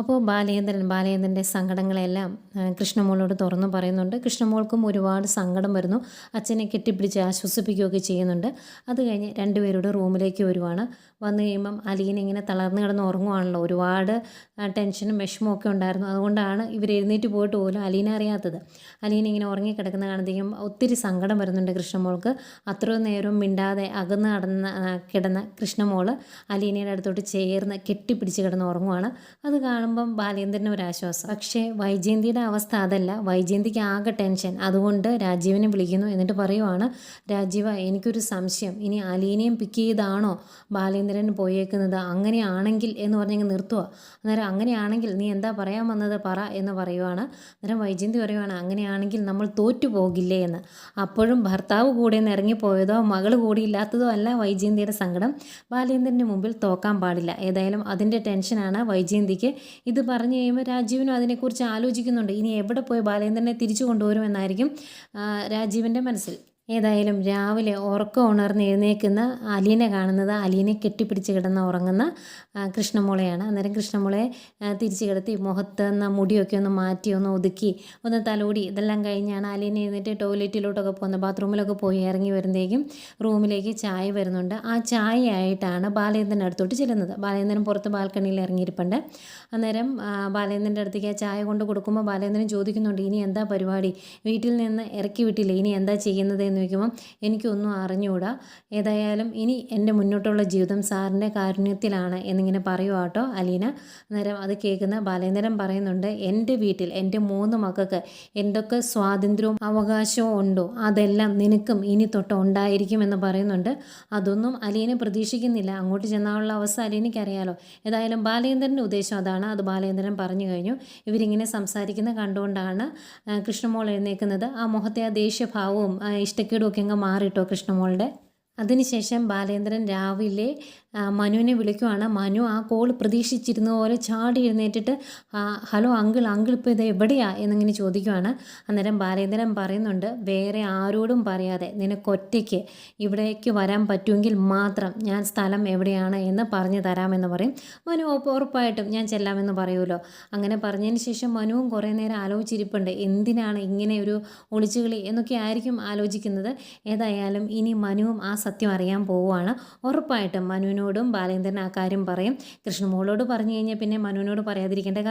അപ്പോൾ ബാലേന്ദ്രൻ ബാലചന്ദ്രന്റെ സങ്കടങ്ങളെല്ലാം കൃഷ്ണമോളോട് തുറന്നു പറയുന്നുണ്ട്. കൃഷ്ണമോൾക്കും ഒരുപാട് സങ്കടം വരുന്നു. അച്ഛനെ കെട്ടിപ്പിടിച്ച് ആശ്വസിപ്പിക്കുകയൊക്കെ ചെയ്യുന്നുണ്ട്. അത് കഴിഞ്ഞ് രണ്ടുപേരുടെ റൂമിലേക്ക് വരുവാണ്. വന്നു കഴിയുമ്പം അലീന ഇങ്ങനെ തളർന്നു കിടന്ന് ഉറങ്ങുവാണല്ലോ. ഒരുപാട് ടെൻഷനും വിഷമവും ഒക്കെ ഉണ്ടായിരുന്നു. അതുകൊണ്ടാണ് ഇവർ എഴുന്നേറ്റ് പോയിട്ട് പോലും അലീന അറിയാത്തത്. അലീന ഇങ്ങനെ ഉറങ്ങിക്കിടക്കുന്ന കാണുമ്പോഴത്തേക്കും ഒത്തിരി സങ്കടം വരുന്നുണ്ട് കൃഷ്ണമോൾക്ക്. അത്രയും നേരവും മിണ്ടാതെ അകന്ന് നടന്ന കിടന്ന കൃഷ്ണമോൾ അലീനയുടെ അടുത്തോട്ട് ചേർന്ന് കെട്ടിപ്പിടിച്ച് കിടന്ന് ഉറങ്ങുവാണ്. അത് കാണുമ്പം ബാലേന്ദ്രന് ഒരു ആശ്വാസം. പക്ഷേ വൈജയന്തിയുടെ അവസ്ഥ അതല്ല. വൈജയന്തിക്ക് ആകെ ടെൻഷൻ. അതുകൊണ്ട് രാജീവിനെ വിളിക്കുന്നു എന്നിട്ട് പറയുവാണ് രാജീവ എനിക്കൊരു സംശയം. ഇനി അലീനയും പിക്ക് ചെയ്താണോ ബാലേന്ദ്രൻ പോയേക്കുന്നത്? അങ്ങനെയാണെങ്കിൽ എന്ന് പറഞ്ഞങ്ങ് നിർത്തുക അന്നേരം അങ്ങനെയാണെങ്കിൽ നീ എന്താ പറയാൻ വന്നത് പറ എന്ന് പറയുവാണ്. അന്നേരം വൈജയന്തി പറയുവാണ് അങ്ങനെയാണെങ്കിൽ നമ്മൾ തോറ്റു പോകില്ലേ എന്ന്. അപ്പോഴും ഭർത്താവ് കൂടെ നിന്ന് ഇറങ്ങിപ്പോയതോ മകൾ കൂടി ഇല്ലാത്തതോ അല്ല വൈജയന്തിയുടെ സങ്കടം. ബാലേന്ദ്രന്റെ മുമ്പിൽ തോക്കാൻ പാടില്ല. ഏതായാലും അതിന്റെ ടെൻഷനാണ് വൈജയന്തിക്ക്. ഇത് പറഞ്ഞു കഴിയുമ്പോൾ രാജീവനും അതിനെക്കുറിച്ച് ആലോചിക്കുന്നുണ്ട്. ഇനി എവിടെ പോയി ബാലേന്ദ്രനെ തിരിച്ചു കൊണ്ടുവരുമെന്നായിരിക്കും രാജീവിന്റെ മനസ്സിൽ. ഏതായാലും രാവിലെ ഉറക്കം ഉണർന്ന് എഴുന്നേൽക്കുന്ന അലീനെ കാണുന്നത് അലീനെ കെട്ടിപ്പിടിച്ച് കിടന്ന് ഉറങ്ങുന്ന കൃഷ്ണമുളയാണ്. അന്നേരം കൃഷ്ണമോളെ തിരിച്ചു കിടത്തി മുഖത്ത് നിന്ന് മുടിയൊക്കെ ഒന്ന് മാറ്റി ഒന്ന് ഒതുക്കി ഒന്ന് തലോടി. ഇതെല്ലാം കഴിഞ്ഞാണ് അലീനെ എഴുന്നേറ്റ് ടോയ്ലറ്റിലോട്ടൊക്കെ പോകുന്നത്. ബാത്റൂമിലൊക്കെ പോയി ഇറങ്ങി വരുന്നേക്കും റൂമിലേക്ക് ചായ വരുന്നുണ്ട്. ആ ചായയായിട്ടാണ് ബാലചന്ദ്രന്റെ അടുത്തോട്ട് ചെല്ലുന്നത്. ബാലചന്ദ്രൻ പുറത്ത് ബാൽക്കണിയിൽ ഇറങ്ങിയിരിപ്പുണ്ട്. അന്നേരം ബാലചന്ദ്രന്റെ അടുത്തേക്ക് ആ ചായ കൊണ്ട് കൊടുക്കുമ്പോൾ ബാലചന്ദ്രൻ ചോദിക്കുന്നുണ്ട് ഇനി എന്താ പരിപാടി? വീട്ടിൽ നിന്ന് ഇറക്കി വിട്ടില്ല? ഇനി എന്താ ചെയ്യുന്നത്? എന്ന് ചോദിക്കുമ്പോൾ എനിക്കൊന്നും അറിഞ്ഞുകൂടാ ഏതായാലും ഇനി എന്റെ മുന്നോട്ടുള്ള ജീവിതം സാറിന്റെ കാരുണ്യത്തിലാണ് എന്നിങ്ങനെ പറയുക കേട്ടോ അലീന. അന്നേരം അത് കേൾക്കുന്ന ബാലേന്ദ്രൻ പറയുന്നുണ്ട് എന്റെ വീട്ടിൽ എന്റെ മൂന്ന് മക്കൾക്ക് എന്തൊക്കെ സ്വാതന്ത്ര്യവും അവകാശവും ഉണ്ടോ? അതെല്ലാം നിനക്കും ഇനി തൊട്ട് ഉണ്ടായിരിക്കുമെന്ന് പറയുന്നുണ്ട്. അതൊന്നും അലീന പ്രതീക്ഷിക്കുന്നില്ല. അങ്ങോട്ട് ചെന്നാലുള്ള അവസ്ഥ അലീനയ്ക്കറിയാലോ. ഏതായാലും ബാലേന്ദ്രന്റെ ഉദ്ദേശം അതാണ്. അത് ബാലേന്ദ്രൻ പറഞ്ഞു കഴിഞ്ഞു. ഇവരിങ്ങനെ സംസാരിക്കുന്ന കണ്ടുകൊണ്ടാണ് കൃഷ്ണമോൾ എഴുന്നേക്കുന്നത് ആ മുഖത്തെ ആ ദേഷ്യഭാവവും ആ ഇഷ്ടക്കേടും ഒക്കെ അങ്ങ് മാറിയിട്ടോ കൃഷ്ണമോളുടെ? അതിനുശേഷം ബാലേന്ദ്രൻ രാവിലെ മനുവിനെ വിളിക്കുവാണ്. മനു ആ കോൾ പ്രതീക്ഷിച്ചിരുന്ന പോലെ ചാടി എഴുന്നേറ്റിട്ട് ഹലോ അങ്കിൾ അങ്കിൾ ഇപ്പോൾ ഇത് എവിടെയാ? എന്നിങ്ങനെ ചോദിക്കുവാണ്. അന്നേരം ബാലേന്ദ്രൻ പറയുന്നുണ്ട് വേറെ ആരോടും പറയാതെ നിനക്കൊറ്റയ്ക്ക് ഇവിടേക്ക് വരാൻ പറ്റുമെങ്കിൽ മാത്രം ഞാൻ സ്ഥലം എവിടെയാണ് എന്ന് പറഞ്ഞു തരാമെന്ന് പറയും. മനു ഉറപ്പായിട്ടും ഞാൻ ചെല്ലാമെന്ന് പറയുമല്ലോ. അങ്ങനെ പറഞ്ഞതിന് ശേഷം മനുവും കുറേ നേരം ആലോചിച്ചിരിപ്പുണ്ട്. എന്തിനാണ് ഇങ്ങനെ ഒരു ഒളിച്ചുകളി എന്നൊക്കെ ആയിരിക്കും ആലോചിക്കുന്നത്. ഏതായാലും ഇനി മനുവും ആ സത്യം അറിയാൻ പോവുകയാണ്. ഉറപ്പായിട്ടും മനുവിനോടും ബാലേന്ദ്രൻ ആ കാര്യം പറയും. കൃഷ്ണമോളോട് പറഞ്ഞു കഴിഞ്ഞാൽ പിന്നെ മനുവിനോട് പറയാതിരിക്കേണ്ട